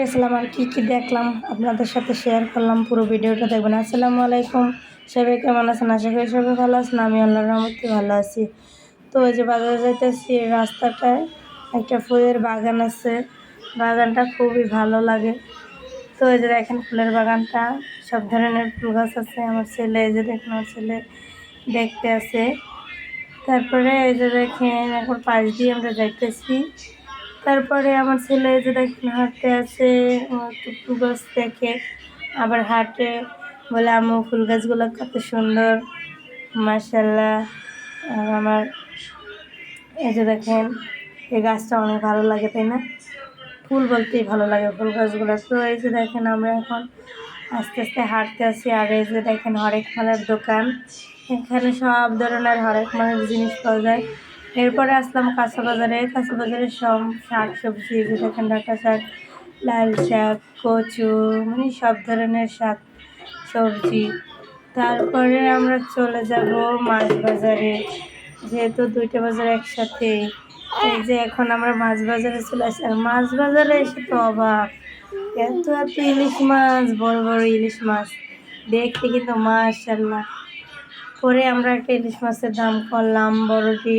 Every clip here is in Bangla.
গেছিলাম আর কি কি দেখলাম, আপনাদের সাথে শেয়ার করলাম পুরো ভিডিওটা দেখবেন। আসসালামু আলাইকুম। সবাই কেমন আছেন? আশা করি সবাই ভালো আছেন। আমি আল্লাহর রহমতে ভালো আছি। তো ওই যে বাজারে যাইতেছি রাস্তাটায় একটা ফুলের বাগান আছে। বাগানটা খুবই ভালো লাগে। তো এই যে দেখেন ফুলের বাগানটা, সব ধরনের ফুল গাছ আছে। আমার ছেলে এই যে দেখেন, আমার ছেলে দেখতে আছে। তারপরে এই যে দেখেন, এখন পাশ দিয়ে আমরা যাইতেছি। তারপরে আমার ছেলে যে দেখেন হাঁটতে আছে টুকটু গাছ দেখে। আবার হাঁটে, বলে আমু ফুল গাছগুলো কত সুন্দর মার্শাল্লাহ আর আমার এই যে দেখেন, এই গাছটা অনেক ভালো লাগে, তাই না? ফুল বলতেই ভালো লাগে ফুল গাছগুলো। তো এই যে দেখেন আমরা এখন আস্তে আস্তে হাঁটতে আসি আর এই যে দেখেন হরেক মালের দোকান। এখানে সব ধরনের হরেক মালের জিনিস পাওয়া যায়। এরপরে আসলাম কাঁচা বাজারে কাঁচা বাজারে সব শাক, সবজি দেখেন ডাটা শাক, লাল শাক, কচু মানে সব ধরনের শাক, সবজি। তারপরে আমরা চলে যাব মাছ বাজারে। যেহেতু দুইটা বাজার একসাথে, এই যে এখন আমরা মাছ বাজারে চলে আসি। আর মাছ বাজারে এসে তো অভাব এত এত ইলিশ মাছ, বড় বড় ইলিশ মাছ। দেখতে কিন্তু মাশাল্লাহ পরে আমরা একটা ইলিশ মাছের দাম করলাম বড়টি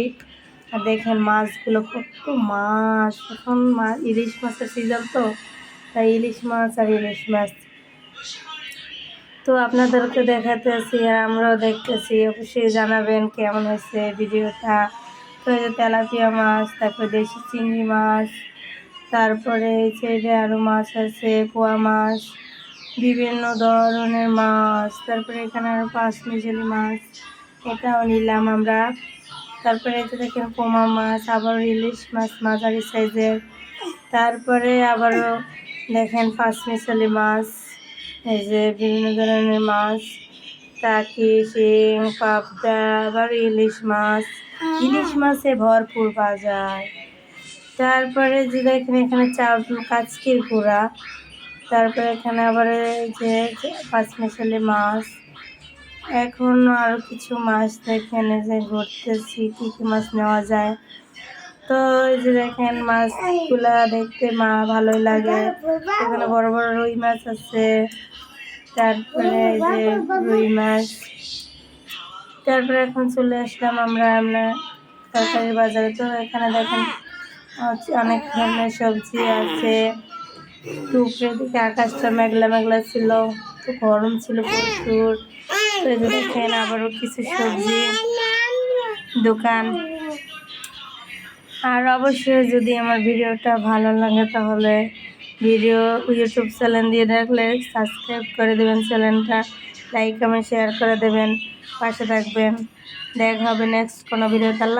আর দেখেন মাছগুলো কত মাছ। এখন মাছ ইলিশ মাছের সিজন তো, তাই ইলিশ মাছ আর ইলিশ মাছ। তো আপনাদেরকে দেখাতেছি আর আমরাও দেখতেছি। অবশ্যই জানাবেন কেমন হয়েছে ভিডিওটা। তো যে তেলাপিয়া মাছ, তারপরে দেশি চিংড়ি মাছ, তারপরে সাইডে আরও মাছ আছে, পোয়া মাছ, বিভিন্ন ধরনের মাছ, তারপরে এখানে আরও পাঁচ মিশালি মাছ, এটাও নিলাম আমরা। তারপরে যে দেখেন পোমা মাছ আবার ইলিশ মাছ, মাঝারি সাইজের। তারপরে আবারও দেখেন পাঁচ মিশালি মাছ, এই যে বিভিন্ন ধরনের মাছ, টাকি, শিং, পাবদা আবার ইলিশ মাছ। ইলিশ মাছে ভরপুর যায় তারপরে যে দেখেন এখানে চাল কাচকির গুঁড়া। তারপরে এখানে আবার যে পাঁচমিশালি মাছ। এখন আরও কিছু মাছ দেখেন, এই যে ঘুরতেছি, কী কী মাছ নেওয়া যায়। তো এই যে দেখেন মাছগুলা দেখতে মা ভালোই লাগে। এখানে বড় বড় রুই মাছ আছে, তারপরে এই যে রুই মাছ। তারপরে এখন চলে আসলাম আমরা আমরা তরকারি বাজারে। তো এখানে দেখেন অনেক ধরনের সবজি আছে। টুকরে দিকে আকাশটা মেঘলা মেঘলা ছিল, তো গরম ছিল প্রচুর। দেখেন আবারও কিছু সবজি দোকান। আর অবশ্যই যদি আমার ভিডিওটা ভালো লাগে, তাহলে ভিডিও ইউটিউব চ্যানেল দিয়ে দেখলে সাবস্ক্রাইব করে দেবেন চ্যানেলটা, লাইক, কমেন্ট, শেয়ার করে দেবেন, পাশে থাকবেন। দেখা হবে নেক্সট কোনো ভিডিও আল্লাহ